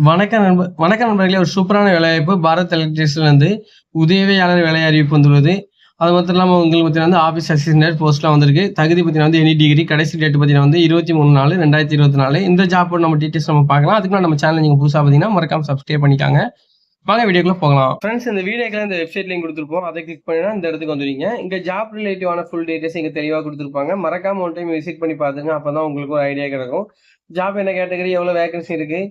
வணக்கம் நண்பர் வணக்கம் நண்பர்களே ஒரு சூப்பரான வேலைவாய்ப்பு. பாரத் எலக்ட்ரிக்ஸ்ல வந்து உதவியாளர் வேலை அறிவிப்பு வந்துள்ளது. அது மட்டும் இல்லாமல் உங்களுக்கு பார்த்தீங்கன்னா வந்து ஆஃபீஸ் அசிஸ்டன்ட் போஸ்ட்லாம் வந்திருக்கு. தகுதி பார்த்தீங்கன்னா வந்து எனி டிகிரி கடைசி டேட் பார்த்தீங்கன்னா வந்து இருபத்தி மூணு நாலு ரெண்டாயிரத்தி இருபத்தி நாலு. இந்த ஜாப் நம்ம டீட்டெயில்ஸ் நம்ம பார்க்கலாம். அதுக்குலாம் நம்ம சேனல் நீங்கள் புதுசாக பார்த்தீங்கன்னா மறக்காம சப்ஸ்கிரைப் பண்ணிக்காங்க. வாங்க வீடியோக்குள்ள போகலாம். ஃப்ரெண்ட்ஸ் இந்த வீடியோக்குள்ள இந்த வெப்சைட் லிங்க் கொடுத்துருப்போம். அதை கிளிக் பண்ணினா இந்த இடத்துக்கு வந்துருவீங்க. இங்கே ஜாப் ரிலேட்டிவான ஃபுல் டீட்டெயில்ஸ் இங்கே தெளிவாக கொடுத்துருப்பாங்க. மறக்காம ஒன் டைம் விசிட் பண்ணி பார்த்துங்க அப்போ தான் உங்களுக்கு ஒரு ஐடியா கிடைக்கும். ஜாப் என்ன கேட்டகரி எவ்வளோ வேகன்சி இருக்குது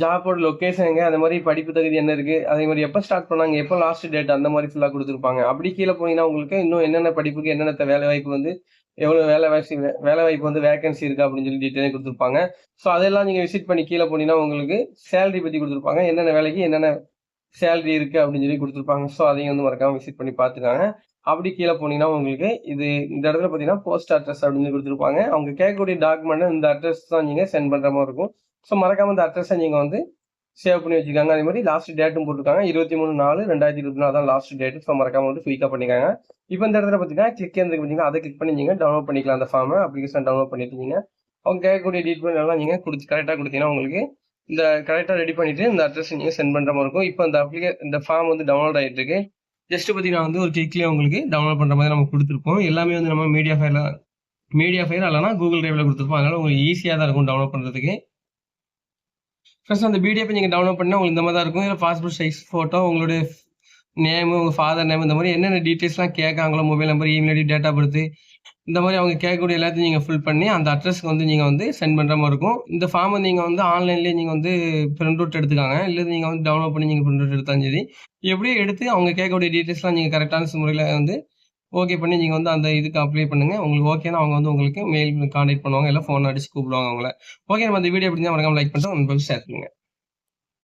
ஜாபோட லொக்கேஷன் எங்கே அந்த மாதிரி படிப்பு தகுதி என்ன இருக்குது அதே மாதிரி எப்போ ஸ்டார்ட் பண்ணாங்க எப்போ லாஸ்ட் டேட் அந்த மாதிரி ஃபுல்லாக கொடுத்துருப்பாங்க. அப்படி கீழே போனீங்கன்னா உங்களுக்கு இன்னும் என்னென்ன படிப்புக்கு என்னென்ன வேலை வாய்ப்பு வந்து எவ்வளோ வேலை வாய்ப்பு வேலை வாய்ப்பு வந்து வேகன்சி இருக்கு அப்படின்னு சொல்லி டீட்டெயிலாக கொடுத்துருப்பாங்க. ஸோ அதெல்லாம் நீங்கள் விசிட் பண்ணி கீழே போனீங்கன்னா உங்களுக்கு சேலரி பற்றி கொடுத்துருப்பாங்க. என்னென்ன வேலைக்கு என்னென்ன சேலரி இருக்குது அப்படின்னு சொல்லி கொடுத்துருப்பாங்க. ஸோ அதையும் வந்து மறக்காமல் விசிட் பண்ணி பார்த்துக்காங்க. அப்படி கீழே போனீங்கன்னா உங்களுக்கு இது இந்த இடத்துல பார்த்தீங்கன்னா போஸ்ட் அட்ரஸ் அப்படின்னு சொல்லி கொடுத்துருப்பாங்க. அவங்க கேட்கக்கூடிய டாக்குமெண்ட் இந்த அட்ரஸ் தான் நீங்கள் சென்ட் பண்ணுற மாதிரி இருக்கும். ஸோ மறக்காம இந்த அட்ரஸை நீங்கள் வந்து சேவ் பண்ணி வச்சுக்காங்க. அதே மாதிரி லாஸ்ட் டேட்டும் போட்டிருக்காங்க. இருபத்தி மூணு நாலு ரெண்டாயிரத்தி இருபத்தி நாலு தான் லாஸ்ட் டேட் ஸோ மறக்காம வந்து குயிக்காக பண்ணிக்காங்க. இப்போ இந்த இடத்துல பார்த்தீங்கன்னா கிளிக் இருந்து பார்த்தீங்கன்னா அதை கிளிக் பண்ணி நீங்கள் டவுன்லோட் பண்ணிக்கலாம் அந்த ஃபார்மை அப்ளிகேஷன் டவுன்லோட் பண்ணிட்டீங்க. அவங்க கேட்கக்கூடிய டீட்டெயில் எல்லாம் நீங்கள் கொடுத்து கரெக்டாக கொடுத்தீங்கன்னா உங்களுக்கு இந்த கரெக்டாக ரெடி பண்ணிட்டு இந்த அட்ரஸ் நீங்கள் சென்ட் பண்ணுற மாதிரி இருக்கும். இப்போ இந்த அப்ளிகே இந்த ஃபார்ம் வந்து டவுன்லோட் ஆகிட்டு இருக்கு. ஜஸ்ட் பார்த்தீங்கன்னா வந்து ஒரு கிளிக்லேயே உங்களுக்கு டவுன்லோட் பண்ணுற மாதிரி நம்ம கொடுத்துருப்போம். எல்லாமே வந்து நம்ம மீடியா ஃபைல மீடியா ஃபைல் இல்லைனா கூகுள் டிரைவில் கொடுத்துருப்போம். அதனால உங்களுக்கு ஈஸியாக தான் இருக்கும் டவுன்லோட் பண்ணுறதுக்கு ஃப்ரெண்ட்ஸ் அந்த பிடிஎஃப் நீங்கள் டவுன்லோட் பண்ணால் உங்களுக்கு இந்த மாதிரி தான் இருக்கும். இதில் பாஸ்போர்ட் சைஸ் ஃபோட்டோ உங்களுடைய நேமு உங்கள் ஃபாதர் நேம் இந்த மாதிரி என்னென்ன டீட்டெயில்ஸ்லாம் கேட்காங்களோ mobile number email ID date of இந்த மாதிரி அவங்க கேட்கக்கூடிய எல்லாத்தையும் நீங்கள் ஃபில் பண்ணி அந்த அட்ரஸ்க்கு வந்து நீங்கள் வந்து சென்ட் பண்ணுற மாதிரி இருக்கும். இந்த ஃபார்மை நீங்கள் வந்து ஆன்லைன்லேயே நீங்கள் வந்து பிரிண்ட் அவுட் எடுத்துக்காங்க. இல்லை நீங்கள் வந்து டவுன்லோட் பண்ணி நீங்கள் பிரிண்ட் அவுட் எடுத்தாலும் சரி. எப்படியோ எடுத்து அவங்க கேட்கக்கூடிய டீட்டெயில்ஸ்லாம் நீங்கள் கரெக்டான முறையில் வந்து ஓகே பண்ணி நீங்கள் வந்து அந்த இதுக்கு அப்ளை பண்ணுங்கள் உங்களுக்கு ஓகேனா அவங்க வந்து உங்களுக்கு மெயில் கான்டாக்ட் பண்ணுவாங்க. இல்லை ஃபோன் அடிச்சு கூப்பிடுவாங்க அவங்கள ஓகே நம்ம அந்த வீடியோ எப்படி மறக்காம லைக் பண்ணிட்டு உங்களுக்கு ஷேர் பண்ணுங்கள்